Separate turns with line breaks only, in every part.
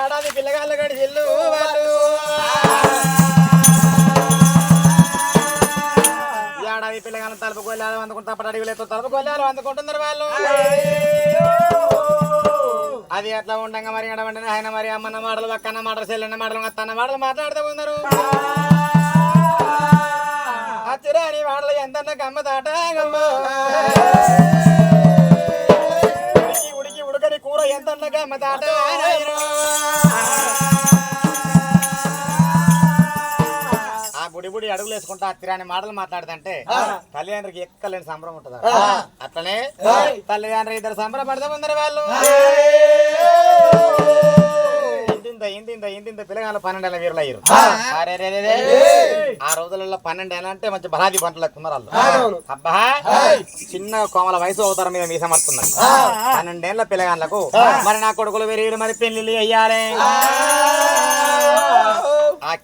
ఏడాది పిల్లగాళ్ళు గడిచిల్లు వాళ్ళు. ఏడాది పిల్లగాళ్ళు తలుపు కొల్లాలు అందుకుంటూ తప్పటి అడుగులతో తలుపు కొల్లాలు అందుకుంటున్నారు వాళ్ళు. అది అట్లా ఉండగా మరి ఎడమంటే ఆయన మరి అమ్మన్న మాటలు పక్కన్న మాటలు చెల్లెన్న మాటలు అత్తన్న మాటలు మాట్లాడుతూ ఉన్నారు. అచ్చిరాని మాటలు ఎంత గమ్మ తాట గమ్మ. ఆ బుడి బుడి అడుగులు వేసుకుంటా అత్తిరాని మాటలు మాట్లాడుతుంటే తల్లిదండ్రికి ఎక్కలేని సంబరం ఉంటుందా. అట్లనే తల్లిదండ్రులు ఇద్దరు సంబరపడతా ఉన్నారు వాళ్ళు. ఇంతింత ఇంతింత ఇంతింత పిల్లగాళ్ళు పన్నెండేళ్ళ వీరులు అయ్యారు. ఆ రోజులలో పన్నెండేళ్ళ అంటే మంచి బలాది పంటలు ఎక్కున్నారు వాళ్ళు అబ్బా చిన్న కోమల వయసు అవుతారు మీద మీసమర్తున్నారు పన్నెండేళ్ళ పిల్లగాళ్ళకు మరి నా కొడుకులు పెరిగి మరి పెళ్ళిళ్ళు అయ్యాలే ఆ.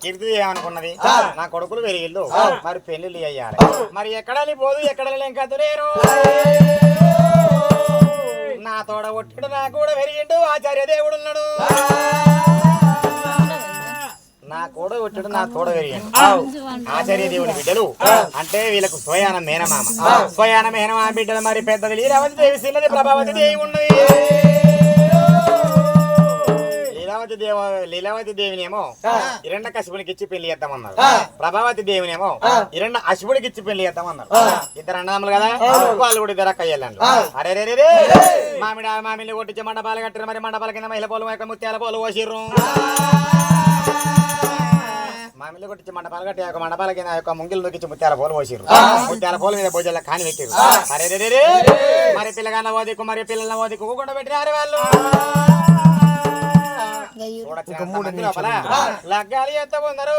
కీర్తి ఏమనుకున్నది? నా కొడుకులు పెరిగిళ్ళు మరి పెళ్ళిళ్ళు అయ్యాలి మరి ఎక్కడని పోదు ఎక్కడ ఇంకా దురేరు. నా తోడ ఒట్టుడు నా కూడా పెరిగిండు ఆచార్య దేవుడు ఉన్నాడు నా కూడా ఒట్టుడు నా తోడ పెరిగిండు. ఆచార్య దేవుని బిడ్డలు. అంటే వీళ్ళకు స్వయాన మేనమామ. స్వయాన మేనమామ బిడ్డలు మరి పెద్దది లీలావతి దేవి చిన్నది ప్రభావతి దేవి ఉన్నది. లీలావతి దేవ లీలావతి దేవినేమో ఇరండ కశిపునికి ఇచ్చి పెళ్ళి చేద్దామన్నారు. ప్రభావతి దేవినేమో ఇరండ అశువుడికి ఇచ్చి పెళ్ళి చేద్దామన్నారు. ఇద్దరు అన్నదమ్ములు కదా? వాళ్ళు కూడా ఇద్దరు అక్కయ్యలు అరే రే రే మామిడి మామిడి కొట్టించి మండపాలు కట్టారు మరి మండపాల కింద మహిళ పోలు ముత్యాల పోలు పోసిర్రు. మామిళ్ళు కొట్టించి మండపాలు కట్టి యొక్క మండపాల కింద యొక్క ముంగిలు నొక్కించి ముత్యాల పోలు పోసిర్రు. ముత్యాల పోలు మీద భోజనాల కాని పెట్టిరు అరే రే రే రే మరి పిల్లగాన్న ఓదికు మరి పిల్లల ఓదికు కూడా పెట్టినారు వాళ్ళు. లగ్గాలు ఎంత ఉన్నారు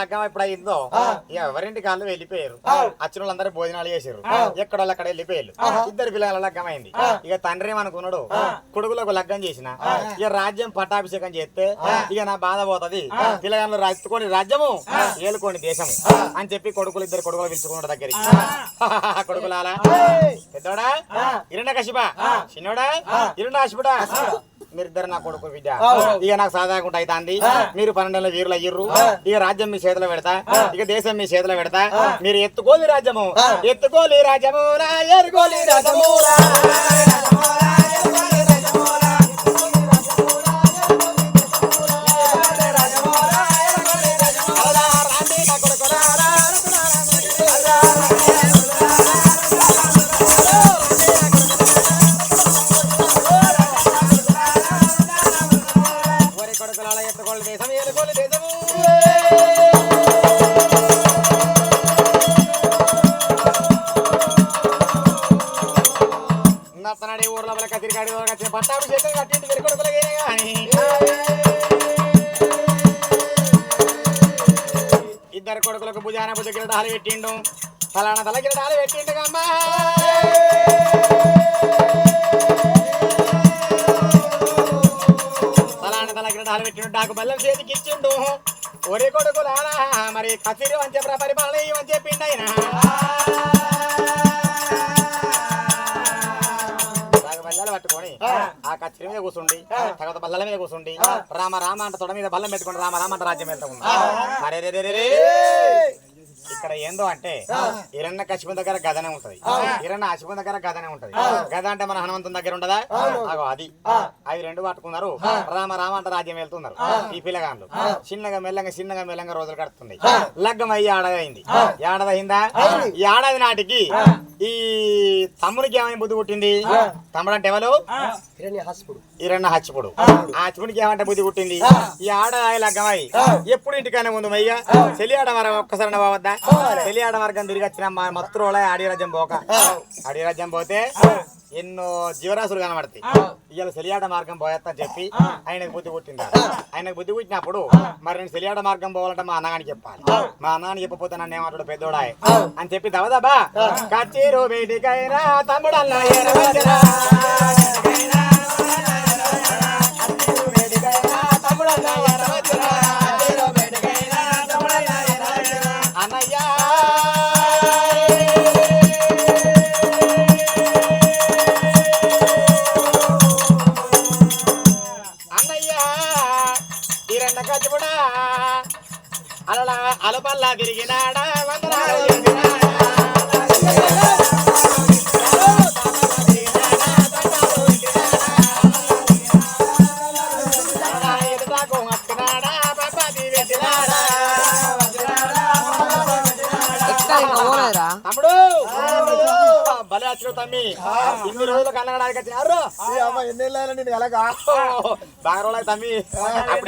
లగ్గం ఎప్పుడు అయిందో ఇక ఎవరింటి కాళ్ళు వెళ్ళిపోయారు. వచ్చిన వాళ్ళందరూ భోజనాలు చేసారు ఎక్కడ వాళ్ళు అక్కడ వెళ్ళిపోయారు. ఇద్దరు పిల్లల లగ్గం అయింది. ఇక తండ్రి ఏమనుకున్నాడు? కొడుకులకు లగ్గం చేసిన. ఇక రాజ్యం పట్టాభిషేకం చేస్తే ఇక నా బాధ పోతది. పిల్లగాళ్ళు రాజుకోని రాజ్యము ఏలుకోని దేశము అని చెప్పి కొడుకులు ఇద్దరు కొడుకులు పిలుచుకున్నాడు దగ్గరికి. కొడుకులాలా పెద్దోడా? ఇరండ కశిప. చిన్నోడా? ఇరండ అశిపుడా మీరిద్దరు నా కొడుకు బిడ్డ. ఇక నాకు సాధారణంగా అవుతుంది మీరు పన్నెండేళ్ళ వీరులు అయ్యిర్రు. ఇక రాజ్యం మీ చేతిలో పెడతా. ఇక దేశం మీ చేతిలో పెడతా. మీరు ఎత్తుకోలి రాజ్యము. ఎత్తుకోలి రాజ్యము. ఎరుకోలి రాజ్యము నత్తనాడి ఊర్లో వాళ్ళ కత్తిరికాడి వచ్చిన పట్టాభిషేకం కట్టింటి వెరి కొడుకులకే కానీ ఇద్దరు కొడుకులకు భుజాన భుజ కిరటాలు పెట్టిండు. తలాన తల కిరటాలు పెట్టిండు అమ్మా. కిరటాలు పెట్టిండు నాకు బల్లం చేతికి ఇచ్చిండు. ఒరే కొడుకులారా మరి కసిరి వంచే పరిపాలన ఇవ్వని చెప్పిండు ఆయన బాగా బల్లాలు పట్టుకొని ఆ. కచ్చిరి మీద కూర్చుండి తర్వాత బల్లల మీద కూర్చుండి రామ రామ అంట తొడ మీద బల్లం పెట్టుకుని రామ రామ అంట రాజ్యం వెళ్తా ఉంది అరే రే రే రే. ఇక్కడ ఏందో అంటే ఇరన్న కశిపు దగ్గర గదనే ఉంటది. ఇరన్న అశిపు దగ్గర గదనే ఉంటది. గద అంటే మన హనుమంతుని దగ్గర ఉంటదా అగో అది. అవి రెండు పట్టుకున్నారు. రామ రామ అంట రాజ్యం వెళ్తున్నారు. ఈ పిల్లగాళ్ళు. చిన్నగా మెల్లగా చిన్నగా మెల్లగా రోజులు గడుతుంది లగ్గం అయ్యి ఏడాది అయింది ఏడాది అయిందా ఈ ఏడాది నాటికి ఈ తమ్మునికి ఏమైనా బుద్ధి పుట్టింది? తమ్ముడు అంటే ఎవరు? ఈరన్న హచ్చిపుడు ఆ. హచ్చిపుడికి ఏమంటే బుద్ధి పుట్టింది? ఈ ఆడ లగ్గమై ఎప్పుడు ఇంటికైనా ముందు మయ్య? చెలియాడ మరం ఒక్కసారి పోవద్దా చెలియాడ మార్గం తిరిగి వచ్చిన మా మత్తురోళ అడిరాజ్యం పోక. అడిరాజ్యం పోతే ఎన్నో జీవరాశులు కనబడతాయి. ఇవాళ సెలియాడ మార్గం పోయేస్తా చెప్పి ఆయనకు బుద్ధి పుట్టింది? ఆయనకు బుద్ధి పుట్టినప్పుడు మరి నేను సెలియాడ మార్గం పోవాలంటే మా అన్నగానికి చెప్పాలి. మా అన్నగాని చెప్పపోతే నన్ను ఏమంటాడు పెద్దోడాయ్? అని చెప్పి దవదబా కచ్చిరు ఏరవచ్చురా. తమ్ముడల్లా
ఇంకా పోలేదురా?
తమ్ముడు! భలే వచ్చిన తమ్మి. ఇన్ని రోజులు కన్నడానికి వచ్చినారు
అమ్మ ఎన్ని నేను ఎలాగా?
బాగా రోజులు తమ్మి. అప్పుడే